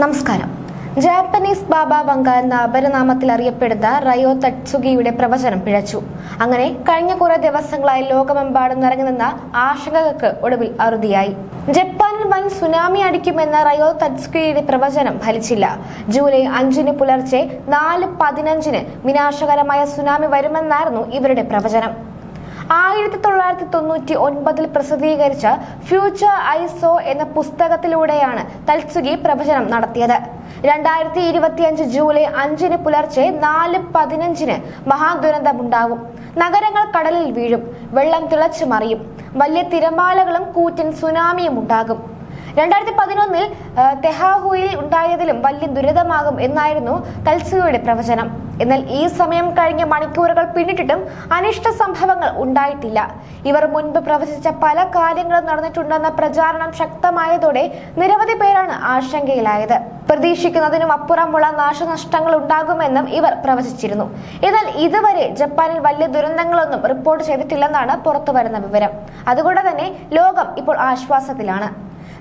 നമസ്കാരം. ജാപ്പനീസ് ബാബ വങ്ക എന്ന അപരനാമത്തിൽ അറിയപ്പെടുന്ന റയോ തട്സുഗിയുടെ പ്രവചനം പിഴച്ചു. അങ്ങനെ കഴിഞ്ഞ കുറെ ദിവസങ്ങളായി ലോകമെമ്പാടും നിറഞ്ഞു നിന്ന ആശങ്കകൾക്ക് ഒടുവിൽ അറുതിയായി. ജപ്പാനിൽ വൻ സുനാമി അടിക്കുമെന്ന റയോ തട്സുഗിയുടെ പ്രവചനം ഫലിച്ചില്ല. ജൂലൈ അഞ്ചിന് പുലർച്ചെ നാല് പതിനഞ്ചിന് വിനാശകരമായ സുനാമി വരുമെന്നായിരുന്നു ഇവരുടെ പ്രവചനം. ആയിരത്തി തൊള്ളായിരത്തി തൊണ്ണൂറ്റി ഒൻപതിൽ പ്രസിദ്ധീകരിച്ച ഫ്യൂച്ചർ ഐസോ എന്ന പുസ്തകത്തിലൂടെയാണ് തൽസുഗി പ്രവചനം നടത്തിയത്. രണ്ടായിരത്തി ഇരുപത്തിയഞ്ച് ജൂലൈ അഞ്ചിന് പുലർച്ചെ നാല് പതിനഞ്ചിന് മഹാദുരന്തമുണ്ടാകും. നഗരങ്ങൾ കടലിൽ വീഴും. വെള്ളം തിളച്ചു മറിയും വലിയ തിരമാലകളും കൂറ്റൻ സുനാമിയും ഉണ്ടാകും. രണ്ടായിരത്തി പതിനൊന്നിൽ തെഹാഹുയിൽ ഉണ്ടായതിലും വലിയ ദുരിതമാകും എന്നായിരുന്നു തൽസുയുടെ പ്രവചനം. എന്നാൽ ഈ സമയം കഴിഞ്ഞ മണിക്കൂറുകൾ പിന്നിട്ടിട്ടും അനിഷ്ട സംഭവങ്ങൾ ഉണ്ടായിട്ടില്ല. ഇവർ മുൻപ് പ്രവചിച്ച പല കാര്യങ്ങളും നടന്നിട്ടുണ്ടെന്ന പ്രചാരണം ശക്തമായതോടെ നിരവധി പേരാണ് ആശങ്കയിലായത്. പ്രതീക്ഷിക്കുന്നതിനും അപ്പുറമുള്ള നാശനഷ്ടങ്ങൾ ഉണ്ടാകുമെന്നും ഇവർ പ്രവചിച്ചിരുന്നു. എന്നാൽ ഇതുവരെ ജപ്പാനിൽ വലിയ ദുരന്തങ്ങളൊന്നും റിപ്പോർട്ട് ചെയ്തിട്ടില്ലെന്നാണ് പുറത്തുവരുന്ന വിവരം. അതുകൊണ്ട് തന്നെ ലോകം ഇപ്പോൾ ആശ്വാസത്തിലാണ്.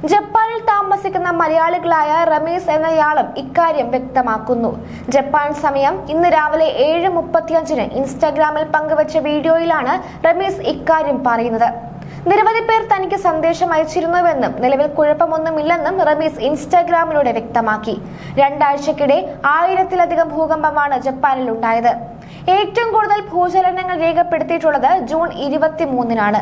ജപ്പാനിൽ താമസിക്കുന്ന മലയാളികളായ റമീസ് എന്നയാളും ഇക്കാര്യം വ്യക്തമാക്കുന്നു. ജപ്പാൻ സമയം ഇന്ന് രാവിലെ ഏഴ് മുപ്പത്തിയഞ്ചിന് ഇൻസ്റ്റാഗ്രാമിൽ പങ്കുവച്ച വീഡിയോയിലാണ് റമീസ് ഇക്കാര്യം പറയുന്നത്. നിരവധി പേർ തനിക്ക് സന്ദേശം അയച്ചിരുന്നുവെന്നും നിലവിൽ കുഴപ്പമൊന്നുമില്ലെന്നും റമീസ് ഇൻസ്റ്റാഗ്രാമിലൂടെ വ്യക്തമാക്കി. രണ്ടാഴ്ചക്കിടെ ആയിരത്തിലധികം ഭൂകമ്പമാണ് ജപ്പാനിൽ ഉണ്ടായത് ഏറ്റവും കൂടുതൽ ഭൂചലനങ്ങൾ രേഖപ്പെടുത്തിയിട്ടുള്ളത് ജൂൺ ഇരുപത്തിമൂന്നിനാണ്.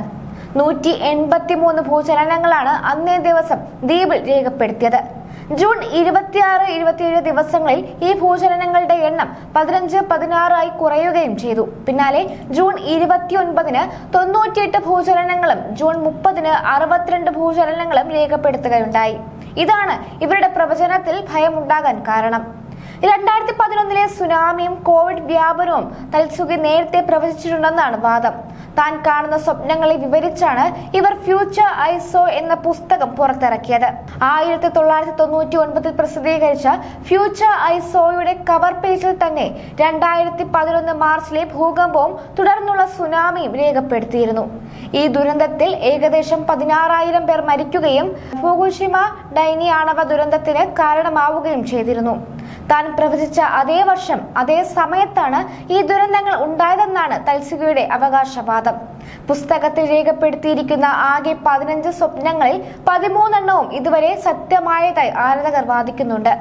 നൂറ്റി എൺപത്തി മൂന്ന് ഭൂചലനങ്ങളാണ് അന്നേ ദിവസം ദ്വീപിൽ രേഖപ്പെടുത്തിയത്. ജൂൺ ഇരുപത്തിയാറ് ഇരുപത്തിയേഴ് ദിവസങ്ങളിൽ ഈ ഭൂചലനങ്ങളുടെ എണ്ണം പതിനഞ്ച് പതിനാറായി കുറയുകയും ചെയ്തു. പിന്നാലെ ജൂൺ ഇരുപത്തിയൊൻപതിന് തൊണ്ണൂറ്റിയെട്ട് ഭൂചലനങ്ങളും ജൂൺ മുപ്പതിന് അറുപത്തിരണ്ട് ഭൂചലനങ്ങളും രേഖപ്പെടുത്തുകയുണ്ടായി. ഇതാണ് ഇവരുടെ പ്രവചനത്തിൽ ഭയമുണ്ടാകാൻ കാരണം. രണ്ടായിരത്തി പതിനൊന്നിലെ സുനാമിയും കോവിഡ് വ്യാപനവും തൽസുഖി നേരത്തെ പ്രവചിച്ചിട്ടുണ്ടെന്നാണ് വാദം. താൻ കാണുന്ന സ്വപ്നങ്ങളെ വിവരിച്ചാണ് ഇവർ ഫ്യൂച്ചർ ഐസോ എന്ന പുസ്തകം പുറത്തിറക്കിയത്. ആയിരത്തി തൊള്ളായിരത്തി തൊണ്ണൂറ്റി ഒൻപതിൽ പ്രസിദ്ധീകരിച്ച ഫ്യൂച്ചർ ഐസോയുടെ കവർ പേജിൽ തന്നെ രണ്ടായിരത്തി പതിനൊന്ന് മാർച്ചിലെ ഭൂകമ്പവും തുടർന്നുള്ള സുനാമിയും രേഖപ്പെടുത്തിയിരുന്നു. ഈ ദുരന്തത്തിൽ ഏകദേശം പതിനാറായിരം പേർ മരിക്കുകയും ഫുകുഷിമ ഡൈനി ആണവ ദുരന്തത്തിന് കാരണമാവുകയും ചെയ്തിരുന്നു. താൻ പ്രവചിച്ച അതേ വർഷം അതേ സമയത്താണ് ഈ ദുരന്തങ്ങൾ ഉണ്ടായതെന്നാണ് തൽസുകയുടെ അവകാശവാദം. പുസ്തകത്തിൽ രേഖപ്പെടുത്തിയിരിക്കുന്ന ആകെ പതിനഞ്ച് സ്വപ്നങ്ങളിൽ പതിമൂന്നെണ്ണവും ഇതുവരെ സത്യമായതായി ആരാധകർ വാദിക്കുന്നുണ്ട്.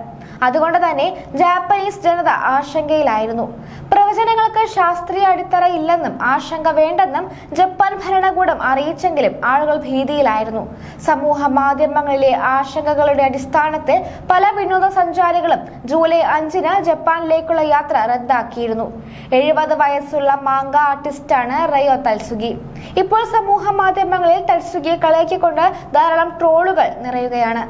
അതുകൊണ്ട് തന്നെ ജാപ്പനീസ് ജനത ആശങ്കയിലായിരുന്നു. പ്രവചനങ്ങൾക്ക് ശാസ്ത്രീയ അടിത്തറ ഇല്ലെന്നും ആശങ്ക വേണ്ടെന്നും ജപ്പാൻ ഭരണകൂടം അറിയിച്ചെങ്കിലും ആളുകൾ ഭീതിയിലായിരുന്നു. സമൂഹ മാധ്യമങ്ങളിലെ ആശങ്കകളുടെ അടിസ്ഥാനത്തിൽ പല വിനോദസഞ്ചാരികളും ജൂലൈ അഞ്ചിന് ജപ്പാനിലേക്കുള്ള യാത്ര റദ്ദാക്കിയിരുന്നു. എഴുപത് വയസ്സുള്ള മാങ്ക ആർട്ടിസ്റ്റാണ് റയോ തൽസുഗി. ഇപ്പോൾ സമൂഹ മാധ്യമങ്ങളിൽ തൽസുഗിയെ കളിയാക്കിക്കൊണ്ട് ധാരാളം ട്രോളുകൾ നിറയുകയാണ്.